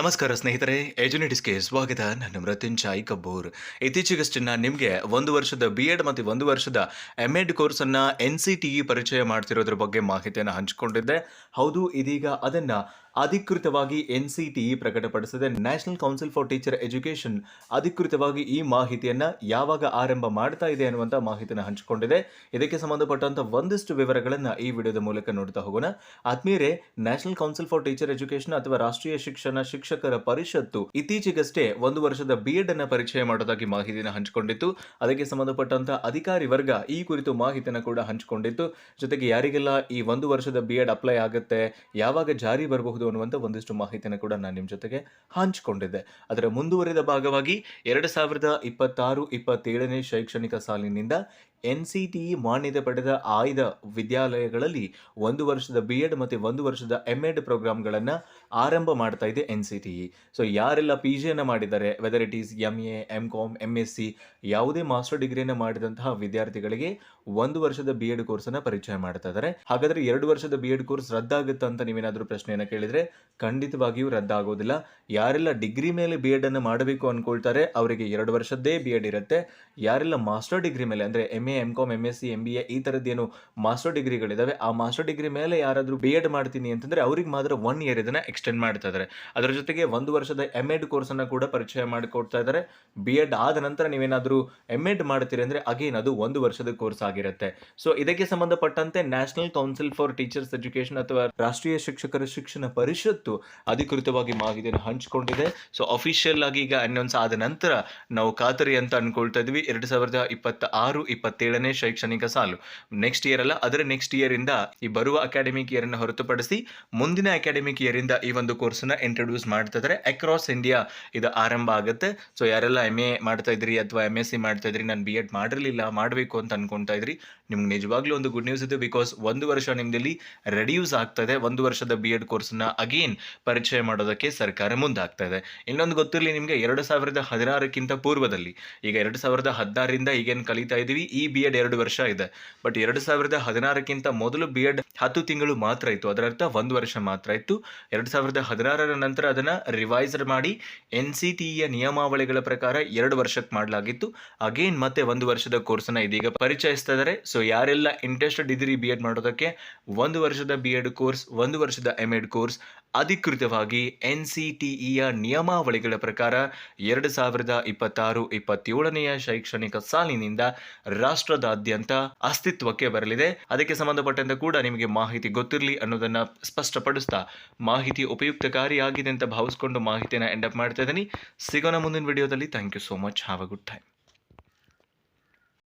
ನಮಸ್ಕಾರ ಸ್ನೇಹಿತರೆ ಎಜುನಿಟಿಸ್ಗೆ ಸ್ವಾಗತ. ನಾನು ಮೃತ್ಯುಂಜಾಯ್ ಕಬ್ಬೂರ್ ಇತ್ತೀಚೆಗಷ್ಟೇ ನಾನು ನಿಮಗೆ ಒಂದು ವರ್ಷದ ಬಿ ಎಡ್ ಮತ್ತು ಒಂದು ವರ್ಷದ ಎಂ ಎಡ್ ಕೋರ್ಸನ್ನು ಎನ್ ಸಿ ಟಿ ಇ ಪರಿಚಯ ಮಾಡ್ತಿರೋದ್ರ ಬಗ್ಗೆ ಮಾಹಿತಿಯನ್ನು ಹಂಚಿಕೊಂಡಿದ್ದೆ. ಹೌದು, ಇದೀಗ ಅದನ್ನು ಅಧಿಕೃತವಾಗಿ N C T E ಪ್ರಕಟಪಡಿಸಿದೆ national council for teacher education ಅಧಿಕೃತವಾಗಿ ಈ ಮಾಹಿತಿಯನ್ನು ಯಾವಾಗ ಆರಂಭ ಮಾಡ್ತಾ ಇದೆ ಅನ್ನುವಂಥ ಮಾಹಿತಿಯನ್ನು ಹಂಚಿಕೊಂಡಿದೆ. ಇದಕ್ಕೆ ಸಂಬಂಧಪಟ್ಟಂತ ಒಂದಿಷ್ಟು ವಿವರಗಳನ್ನು ಈ ವಿಡಿಯೋದ ಮೂಲಕ ನೋಡ್ತಾ ಹೋಗೋಣ. ಆತ್ಮೀಯರೇ, national council for teacher education ಅಥವಾ ರಾಷ್ಟ್ರೀಯ ಶಿಕ್ಷಣ ಶಿಕ್ಷಕರ ಪರಿಷತ್ತು ಇತ್ತೀಚೆಗಷ್ಟೇ ಒಂದು ವರ್ಷದ ಬಿ ಎಡ್ ಅನ್ನ ಪರಿಚಯ ಮಾಡೋದಾಗಿ ಮಾಹಿತಿಯನ್ನು ಹಂಚಿಕೊಂಡಿತ್ತು. ಅದಕ್ಕೆ ಸಂಬಂಧಪಟ್ಟಂತ ಅಧಿಕಾರಿ ವರ್ಗ ಈ ಕುರಿತು ಮಾಹಿತಿಯನ್ನು ಕೂಡ ಹಂಚಿಕೊಂಡಿತ್ತು. ಜೊತೆಗೆ ಯಾರಿಗೆಲ್ಲ ಈ ಒಂದು ವರ್ಷದ ಬಿ ಎಡ್ ಅಪ್ಲೈ ಆಗುತ್ತೆ, ಯಾವಾಗ ಜಾರಿ ಬರಬಹುದು ಅನ್ನುವಂಥ ಒಂದಿಷ್ಟು ಮಾಹಿತಿಯನ್ನು ಕೂಡ ನಾನು ನಿಮ್ಮ ಜೊತೆಗೆ ಹಂಚಿಕೊಂಡಿದ್ದೆ. ಅದರ ಮುಂದುವರಿದ ಭಾಗವಾಗಿ ಎರಡು ಸಾವಿರದ ಇಪ್ಪತ್ತಾರು, ಇಪ್ಪತ್ತೇಳನೇ ಶೈಕ್ಷಣಿಕ ಸಾಲಿನಿಂದ ಎನ್ ಸಿ ಟಿ ಇ ಮಾನ್ಯತೆ ಪಡೆದ ಆಯ್ದ ವಿದ್ಯಾಲಯಗಳಲ್ಲಿ ಒಂದು ವರ್ಷದ ಬಿ ಎಡ್ ಮತ್ತು ಒಂದು ವರ್ಷದ ಎಂ ಎಡ್ ಪ್ರೋಗ್ರಾಮ್ಗಳನ್ನು ಆರಂಭ ಮಾಡ್ತಾ ಇದೆ N C T E so ಯಾರೆಲ್ಲ ಪಿ ಜಿಯನ್ನು ಮಾಡಿದ್ದಾರೆ whether it is M A M com M S C ಯಾವುದೇ ಮಾಸ್ಟರ್ ಡಿಗ್ರಿಯನ್ನು ಮಾಡಿದಂತಹ ವಿದ್ಯಾರ್ಥಿಗಳಿಗೆ ಒಂದು ವರ್ಷದ ಬಿ ಎಡ್ ಕೋರ್ಸನ್ನು ಪರಿಚಯ ಮಾಡ್ತಾ ಇದ್ದಾರೆ. ಹಾಗಾದ್ರೆ ಎರಡು ವರ್ಷದ ಬಿ ಎಡ್ ಕೋರ್ಸ್ ರದ್ದಾಗುತ್ತಾ ಅಂತ ನೀವೇನಾದರೂ ಪ್ರಶ್ನೆಯನ್ನು ಕೇಳಿದ್ರೆ ಖಂಡಿತವಾಗಿಯೂ ರದ್ದಾಗೋದಿಲ್ಲ. ಯಾರೆಲ್ಲ ಡಿಗ್ರಿ ಮೇಲೆ ಬಿ ಎಡ್ ಅನ್ನು ಮಾಡಬೇಕು ಅನ್ಕೊಳ್ತಾರೆ, ಅವರಿಗೆ ಎರಡು ವರ್ಷದ್ದೇ ಬಿ ಎಡ್ ಇರುತ್ತೆ. ಯಾರೆಲ್ಲ ಮಾಸ್ಟರ್ ಡಿಗ್ರಿ ಮೇಲೆ, ಅಂದ್ರೆ M A M com, M S C M B A ಈ ಥರದ್ದೇನು ಮಾಸ್ಟರ್ ಡಿಗ್ರಿಗಳಿದಾವೆ. ಆ ಮಾಸ್ಟರ್ ಡಿಗ್ರಿ ಮೇಲೆ ಯಾರಾದರೂ ಬಿ ಎಡ್ ಮಾಡ್ತೀನಿ ಅಂತಂದ್ರೆ ಅವ್ರಿಗೆ ಮಾತ್ರ ಒನ್ ಇಯರ್ ಇದನ್ನ ಎಕ್ಸ್ಟೆಂಡ್ ಮಾಡ್ತಾ ಇದ್ದಾರೆ ಅದರ ಜೊತೆಗೆ ಒಂದು ವರ್ಷದ ಎಂ ಎಡ್ ಕೋರ್ಸ್ ಅನ್ನ ಕೂಡ ಪರಿಚಯ ಮಾಡಿಕೊಡ್ತಾ ಇದ್ದಾರೆ ಬಿ ಎಡ್ ಆದ ನಂತರ ನೀವೇನಾದರೂ ಎಂ ಎಡ್ ಮಾಡ್ತೀರಿ ಅಂದ್ರೆ ಅಗೇನ್ ಅದು ಒಂದು ವರ್ಷದ ಕೋರ್ಸ್ ಆಗಿರುತ್ತೆ. ಸೊ ಇದಕ್ಕೆ ಸಂಬಂಧಪಟ್ಟಂತೆ national council for teachers education ಅಥವಾ ರಾಷ್ಟ್ರೀಯ ಶಿಕ್ಷಕರ ಶಿಕ್ಷಣ ಪರಿಷತ್ತು ಅಧಿಕೃತವಾಗಿ ಮಾಹಿತಿಯನ್ನು ಹಂಚಿಕೊಂಡಿದೆ. ಸೊ ಅಫಿಷಿಯಲ್ ಆಗಿ ಈಗ ಅನೌನ್ಸ್ ಆದ ನಂತರ ನಾವು ಖಾತರಿ ಅಂತ ಅನ್ಕೊಳ್ತಾ ಇದ್ವಿ. ಎರಡು ಸಾವಿರದ ಇಪ್ಪತ್ತ ಆರು ಇಪ್ಪತ್ತೇಳನೇ ಶೈಕ್ಷಣಿಕ ಸಾಲು. ನೆಕ್ಸ್ಟ್ ಇಯರ್ ಅಲ್ಲ, ಅದರ ನೆಕ್ಸ್ಟ್ ಇಯರ್ ಇಂದ ಈ ಬರುವ ಅಕಾಡೆಮಿಕ್ ಇಯರ್ ಅನ್ನು ಹೊರತುಪಡಿಸಿ ಮುಂದಿನ ಅಕಾಡೆಮಿಕ್ ಇಯರ್ ಇಂದ ಈ ಒಂದು ಕೋರ್ಸ್ನ ಇಂಟ್ರೊಡ್ಯೂಸ್ ಮಾಡ್ತಾ ಇದ್ದಾರೆ ಅಕ್ರಾಸ್ ಇಂಡಿಯಾ ಇದು ಆರಂಭ ಆಗುತ್ತೆ. ಸೊ ಯಾರೆಲ್ಲ ಎಂ ಎ ಮಾಡ್ತಾ ಇದ್ರಿ ಅಥವಾ ಎಂ ಎಸ್ ಸಿ ಮಾಡ್ತಾ ಇದ್ರಿ, ನಾನು ಬಿ ಎಡ್ ಮಾಡಿರಲಿಲ್ಲ, ಮಾಡಬೇಕು ಅಂತ ಅನ್ಕೊಂತಾ ಇದ್ರಿ, ನಿಮ್ಗೆ ನಿಜವಾಗ್ಲೂ ಒಂದು ಗುಡ್ ನ್ಯೂಸ್ ಇದೆ ಬಿಕಾಸ್ ಒಂದು ವರ್ಷ ನಿಮ್ದಲ್ಲಿ ರೆಡ್ಯೂಸ್ ಆಗ್ತದೆ ಒಂದು ವರ್ಷದ ಬಿ ಎಡ್ ಕೋರ್ಸ್ನ ಅಗೇನ್ ಪರಿಚಯ ಮಾಡೋದಕ್ಕೆ ಸರ್ಕಾರ ಮುಂದಾಗ್ತಾ ಇದೆ. ಇನ್ನೊಂದು ಗೊತ್ತಿರಲಿ ನಿಮಗೆ, ಎರಡು ಸಾವಿರದ ಹದಿನಾರಕ್ಕಿಂತ ಪೂರ್ವದಲ್ಲಿ. ಈಗ ಎರಡು ಸಾವಿರದ ಹದಿನಾರರಿಂದ ಈಗೇನು ಕಲಿತಾ ಇದ್ದೀವಿ ಈ ಬಿ ಎಡ್ ಎರಡು ವರ್ಷ ಇದೆ. ಬಟ್ ಎರಡು ಸಾವಿರದ ಹದಿನಾರಕ್ಕಿಂತ ಮೊದಲು ಬಿ ಎಡ್ ಹತ್ತು ತಿಂಗಳು ಮಾತ್ರ ಇತ್ತು. ಅದರರ್ಥ ಒಂದು ವರ್ಷ ಮಾತ್ರ ಇತ್ತು. ಎರಡು ಸಾವಿರದ ಹದಿನಾರರ ನಂತರ ಅದನ್ನು ರಿವೈಸರ್ ಮಾಡಿ ಎನ್ ಸಿ ಟಿ ಇಯ ನಿಯಮಾವಳಿಗಳ ಪ್ರಕಾರ ಎರಡು ವರ್ಷಕ್ಕೆ ಮಾಡಲಾಗಿತ್ತು. ಅಗೇನ್ ಮತ್ತೆ ಒಂದು ವರ್ಷದ ಕೋರ್ಸನ್ನ ಇದೀಗ ಪರಿಚಯಿಸ್ತಾ ಇದ್ದಾರೆ ಸೊ ಯಾರೆಲ್ಲ ಇಂಟ್ರೆಸ್ಟೆಡ್ ಇದ್ದೀರಿ ಬಿ ಎಡ್ ಮಾಡೋದಕ್ಕೆ ಒಂದು ವರ್ಷದ ಬಿ ಎಡ್ ಕೋರ್ಸ್ ಒಂದು ವರ್ಷದ ಎಂ ಎಡ್ ಕೋರ್ಸ್ ಅಧಿಕೃತವಾಗಿ ಎನ್ ಸಿ ನಿಯಮಾವಳಿಗಳ ಪ್ರಕಾರ ಎರಡು ಸಾವಿರದ ಇಪ್ಪತ್ತಾರು, ಇಪ್ಪತ್ತೇಳನೆಯ ಶೈಕ್ಷಣಿಕ ಸಾಲಿನಿಂದ ರಾಷ್ಟ್ರದಾದ್ಯಂತ ಅಸ್ತಿತ್ವಕ್ಕೆ ಬರಲಿದೆ. ಅದಕ್ಕೆ ಸಂಬಂಧಪಟ್ಟಂತೆ ಕೂಡ ನಿಮಗೆ ಮಾಹಿತಿ ಗೊತ್ತಿರಲಿ ಅನ್ನೋದನ್ನ ಸ್ಪಷ್ಟಪಡಿಸ್ತಾ ಮಾಹಿತಿ ಉಪಯುಕ್ತಕಾರಿಯಾಗಿದೆ ಅಂತ ಭಾವಿಸ್ಕೊಂಡು ಮಾಹಿತಿಯನ್ನು ಎಂಡಪ್ ಮಾಡ್ತಾ ಇದ್ದೀನಿ. ಸಿಗೋಣ ಮುಂದಿನ ವಿಡಿಯೋದಲ್ಲಿ thank you so much have a good time